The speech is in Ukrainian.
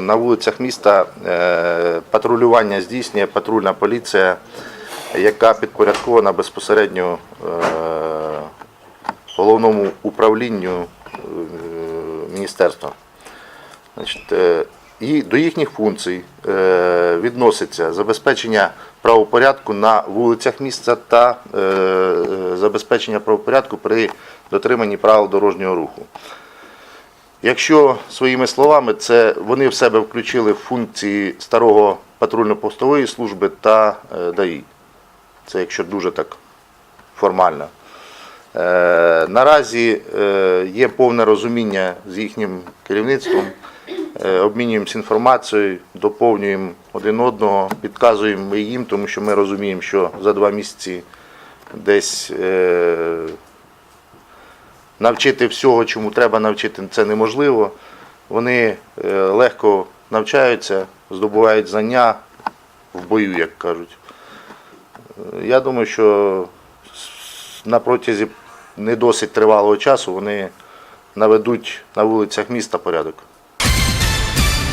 порядку на вулицях міста е, патрулювання здійснює патрульна поліція, яка підпорядкована безпосередньо е, головному управлінню е, міністерства. І до їхніх функцій відноситься забезпечення правопорядку на вулицях міста та забезпечення правопорядку при дотриманні правил дорожнього руху. Якщо своїми словами, це вони в себе включили функції старого патрульно-постової служби та е, ДАІ. Це якщо дуже так формально. Е, Наразі е, є повне розуміння з їхнім керівництвом, обмінюємося інформацією, доповнюємо один одного, підказуємо їм, тому що ми розуміємо, що за два місяці десь навчити всього, чому треба навчити, це неможливо. Вони е, легко навчаються, здобувають знання в бою, як кажуть. Я думаю, що на протязі не досить тривалого часу вони наведуть на вулицях міста порядок.